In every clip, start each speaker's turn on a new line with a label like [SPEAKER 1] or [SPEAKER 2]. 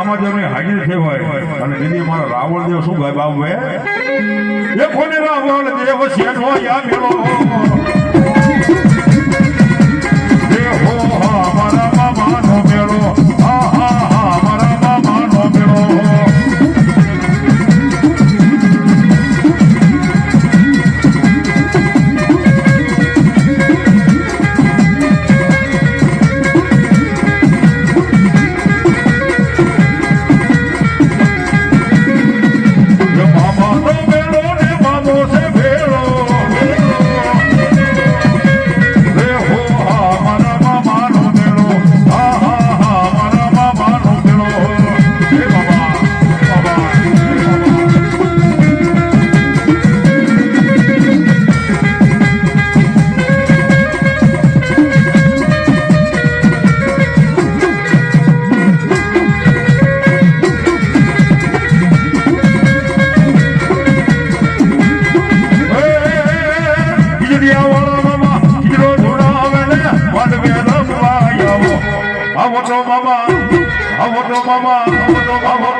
[SPEAKER 1] રામાદેવની હાજરી થઈ હોય અને એની મારો રાવણ દેવ શું ગાય બાબુ એ કોને રાવણ દેવ શેઠો યા મેળો. বাবা হব বাবা হব বাবা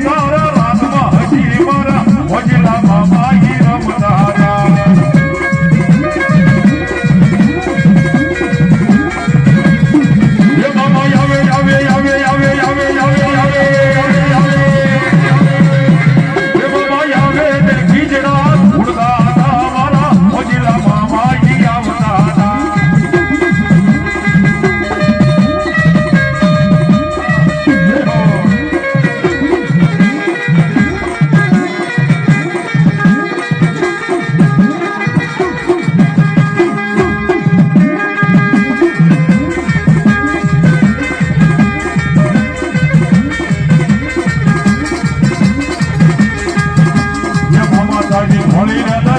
[SPEAKER 1] Come মাথায় ভরে রাধা